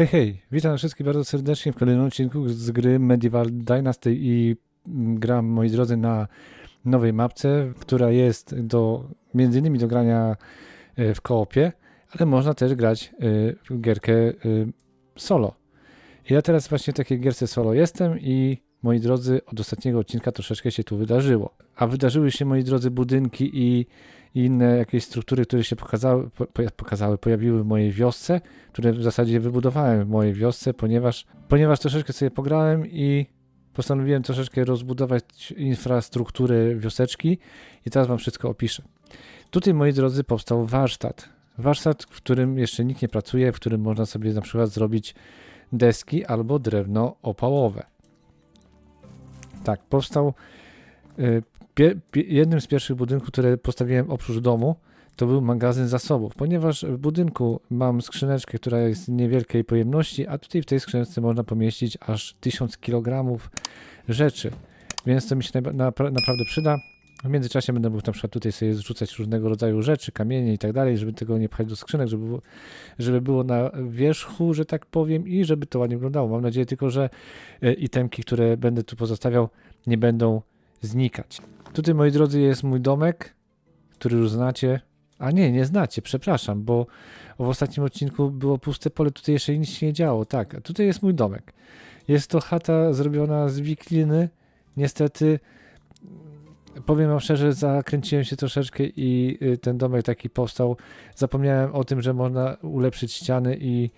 Hej, hej, witam wszystkich bardzo serdecznie w kolejnym odcinku z gry Medieval Dynasty i gram, moi drodzy, na nowej mapce, która jest do, między innymi do grania e, w koopie, ale można też grać e, w gierkę e, solo. Ja teraz właśnie w takiej gierce solo jestem i moi drodzy, od ostatniego odcinka troszeczkę się tu wydarzyło. A wydarzyły się, moi drodzy, budynki i i inne jakieś struktury, które się pokazały, po, pokazały, pojawiły w mojej wiosce, które w zasadzie wybudowałem w mojej wiosce, ponieważ, ponieważ troszeczkę sobie pograłem i postanowiłem troszeczkę rozbudować infrastrukturę wioseczki i teraz wam wszystko opiszę. Tutaj, moi drodzy, powstał warsztat. Warsztat, w którym jeszcze nikt nie pracuje, w którym można sobie na przykład zrobić deski albo drewno opałowe. Tak, powstał y, Pie, pie, jednym z pierwszych budynków, które postawiłem oprócz domu, to był magazyn zasobów, ponieważ w budynku mam skrzyneczkę, która jest niewielkiej pojemności, a tutaj w tej skrzyneczce można pomieścić aż 1000 kg rzeczy, więc to mi się na, na, naprawdę przyda. W międzyczasie będę mógł na przykład tutaj sobie zrzucać różnego rodzaju rzeczy, kamienie i tak dalej, żeby tego nie pchać do skrzynek, żeby było, żeby było na wierzchu, że tak powiem, i żeby to ładnie wyglądało. Mam nadzieję tylko, że e, itemki, które będę tu pozostawiał, nie będą znikać. Tutaj, moi drodzy, jest mój domek, który już znacie. A nie, nie znacie, przepraszam, bo w ostatnim odcinku było puste pole, tutaj jeszcze nic się nie działo. Tak, tutaj jest mój domek. Jest to chata zrobiona z wikliny. Niestety, powiem wam szczerze, zakręciłem się troszeczkę i y, ten domek taki powstał. Zapomniałem o tym, że można ulepszyć ściany i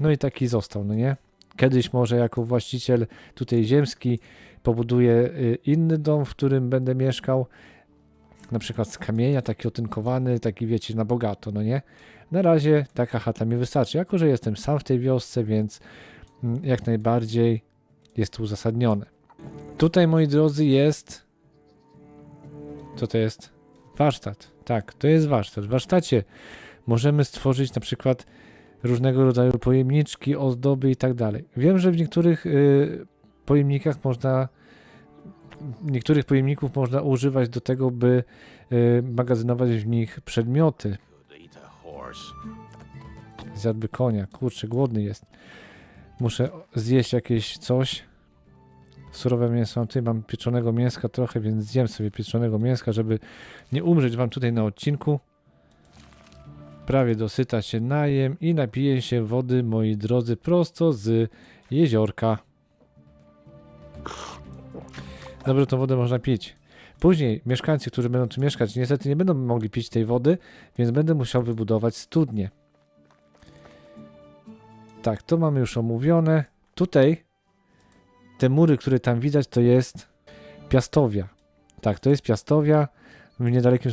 no i taki został, no nie? Kiedyś może jako właściciel tutaj ziemski pobuduję y, inny dom, w którym będę mieszkał, na przykład z kamienia, taki otynkowany, taki wiecie, na bogato, no nie? Na razie taka chata mi wystarczy, jako że jestem sam w tej wiosce, więc mm, jak najbardziej jest to uzasadnione. Tutaj, moi drodzy, jest. Co to jest? Warsztat. Tak, to jest warsztat. W warsztacie możemy stworzyć na przykład różnego rodzaju pojemniczki, ozdoby i tak dalej. Wiem, że w niektórych y, pojemnikach można niektórych pojemników można używać do tego, by y, magazynować w nich przedmioty. Zjadłby konia, kurczę, głodny jest. Muszę zjeść jakieś coś. Surowe mięso mam tutaj, mam pieczonego mięska trochę, więc zjem sobie pieczonego mięska, żeby nie umrzeć wam tutaj na odcinku. Prawie dosyta się najem i napiję się wody, moi drodzy, prosto z jeziorka. Dobrze, tą wodę można pić. Później mieszkańcy, którzy będą tu mieszkać, niestety nie będą mogli pić tej wody, więc będę musiał wybudować studnię. Tak, to mamy już omówione. Tutaj te mury, które tam widać, to jest Piastowia. Tak, to jest Piastowia. W niedalekim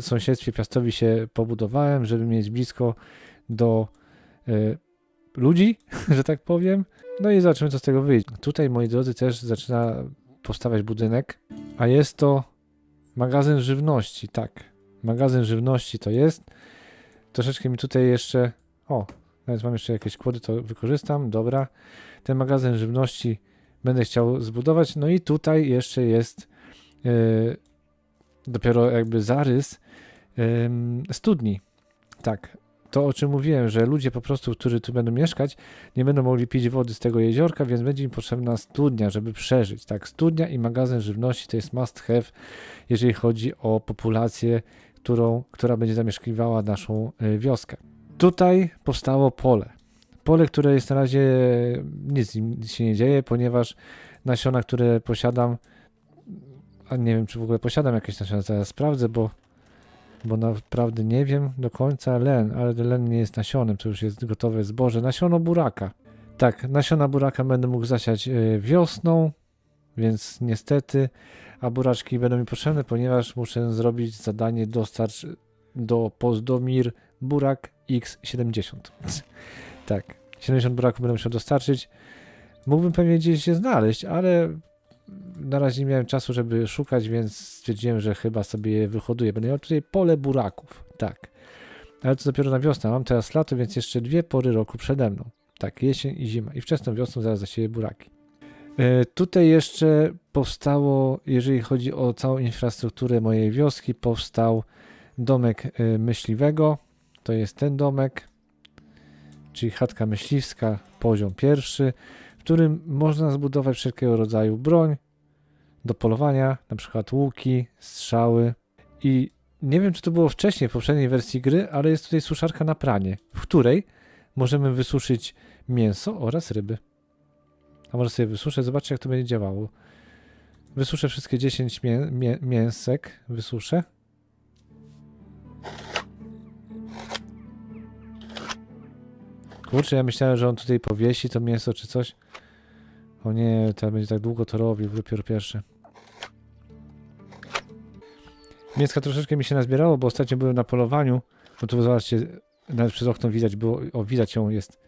sąsiedztwie Piastowi się pobudowałem, żeby mieć blisko do y, ludzi, że tak powiem. No i zobaczymy, co z tego wyjdzie. Tutaj, moi drodzy, też zaczyna powstawać budynek, a jest to magazyn żywności, tak. Magazyn żywności to jest. Troszeczkę mi tutaj jeszcze, o, nawet mam jeszcze jakieś kłody, to wykorzystam, dobra. Ten magazyn żywności będę chciał zbudować, no i tutaj jeszcze jest yy, dopiero jakby zarys yy, studni. Tak, to, o czym mówiłem, że ludzie po prostu, którzy tu będą mieszkać, nie będą mogli pić wody z tego jeziorka, więc będzie im potrzebna studnia, żeby przeżyć. Tak, studnia i magazyn żywności to jest must have, jeżeli chodzi o populację, którą, która będzie zamieszkiwała naszą y, wioskę. Tutaj powstało pole. Pole, które jest na razie nic, nic się nie dzieje, ponieważ nasiona, które posiadam, a nie wiem, czy w ogóle posiadam jakieś nasiona, zaraz sprawdzę, bo bo naprawdę nie wiem do końca len, ale len nie jest nasionem, to już jest gotowe zboże. Nasiono buraka. Tak, nasiona buraka będę mógł zasiać e, wiosną, więc niestety, a buraczki będą mi potrzebne, ponieważ muszę zrobić zadanie dostarcz do Pozdomir Burak X70. tak, 70 buraków będę musiał dostarczyć. Mógłbym pewnie gdzieś się znaleźć, ale na razie nie miałem czasu, żeby szukać, więc stwierdziłem, że chyba sobie je wyhoduję. Będę miał tutaj pole buraków, tak. Ale to dopiero na wiosnę. Mam teraz lato, więc jeszcze dwie pory roku przede mną. Tak, jesień i zima. I wczesną wiosną zaraz zasieję buraki. E, tutaj jeszcze powstało, jeżeli chodzi o całą infrastrukturę mojej wioski, powstał domek e, myśliwego. To jest ten domek. czyli chatka myśliwska, poziom pierwszy, którym można zbudować wszelkiego rodzaju broń do polowania, na przykład łuki, strzały i nie wiem, czy to było wcześniej w poprzedniej wersji gry, ale jest tutaj suszarka na pranie, w której możemy wysuszyć mięso oraz ryby. A może sobie wysuszę, zobaczcie jak to będzie działało. Wysuszę wszystkie 10 mię mię mięsek, wysuszę. Kurczę, ja myślałem, że on tutaj powiesi to mięso czy coś. O nie, to będzie tak długo to robił, dopiero pierwsze. Mięska troszeczkę mi się nazbierało, bo ostatnio byłem na polowaniu. No tu zobaczcie, nawet przez okno widać było, o widać ją jest.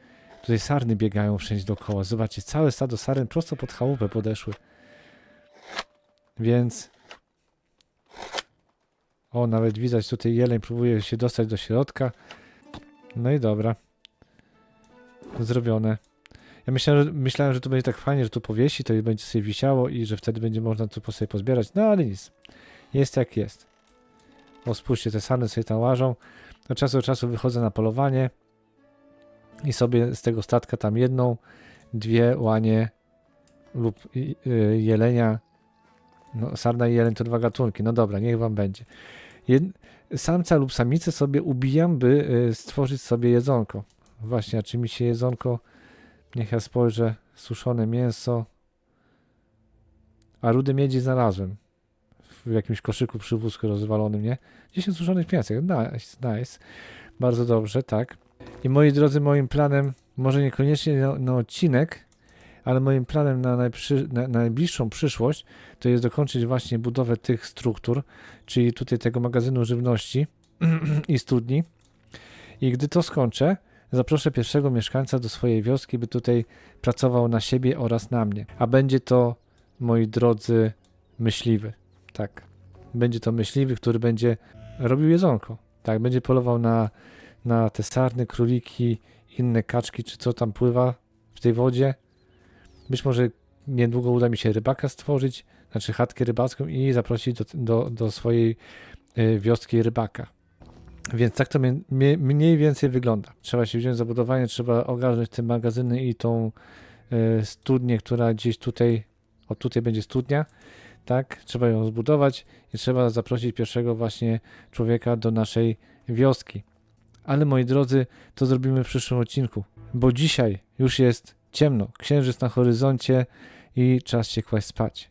Tutaj sarny biegają wszędzie dookoła. Zobaczcie, całe stado saren prosto pod chałupę podeszły. Więc... O, nawet widać tutaj jeleń próbuje się dostać do środka. No i dobra. Zrobione. Ja myślałem, że, myślałem, że to będzie tak fajnie, że tu powiesi, to będzie sobie wisiało i że wtedy będzie można tu po sobie pozbierać. No ale nic. Jest jak jest. O, spójrzcie, te sarny sobie tam łażą. Od czasu do czasu wychodzę na polowanie i sobie z tego statka tam jedną, dwie łanie lub y, jelenia. No, sarna i jeleń to dwa gatunki. No dobra, niech wam będzie. Jed... Samca lub samicę sobie ubijam, by y, stworzyć sobie jedzonko. Właśnie, a czy mi się jedzonko... Niech ja spojrzę. Suszone mięso. A rudy miedzi znalazłem. W jakimś koszyku przy wózku rozwalonym, nie? 10 suszonych mięsek. Nice, nice. Bardzo dobrze, tak. I moi drodzy, moim planem, może niekoniecznie na, na odcinek, ale moim planem na, najprzy, na, na najbliższą przyszłość to jest dokończyć właśnie budowę tych struktur, czyli tutaj tego magazynu żywności i studni. I gdy to skończę, zaproszę pierwszego mieszkańca do swojej wioski, by tutaj pracował na siebie oraz na mnie. A będzie to, moi drodzy, myśliwy. Tak. Będzie to myśliwy, który będzie robił jedzonko. Tak, będzie polował na, na te sarny, króliki, inne kaczki, czy co tam pływa w tej wodzie. Być może niedługo uda mi się rybaka stworzyć, znaczy chatkę rybacką i zaprosić do, do, do swojej y, wioski rybaka. Więc tak to mniej więcej wygląda. Trzeba się wziąć za budowanie, trzeba ogarnąć te magazyny i tą y, studnię, która gdzieś tutaj, o tutaj będzie studnia, tak? Trzeba ją zbudować i trzeba zaprosić pierwszego właśnie człowieka do naszej wioski. Ale moi drodzy, to zrobimy w przyszłym odcinku, bo dzisiaj już jest ciemno, księżyc na horyzoncie i czas się kłaść spać.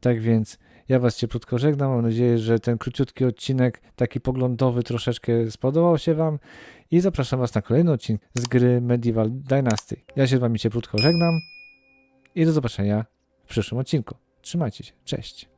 Tak więc ja Was cieplutko żegnam. Mam nadzieję, że ten króciutki odcinek, taki poglądowy, troszeczkę spodobał się Wam i zapraszam Was na kolejny odcinek z gry Medieval Dynasty. Ja się z Wami cieplutko żegnam i do zobaczenia w przyszłym odcinku. Trzymajcie się. Cześć.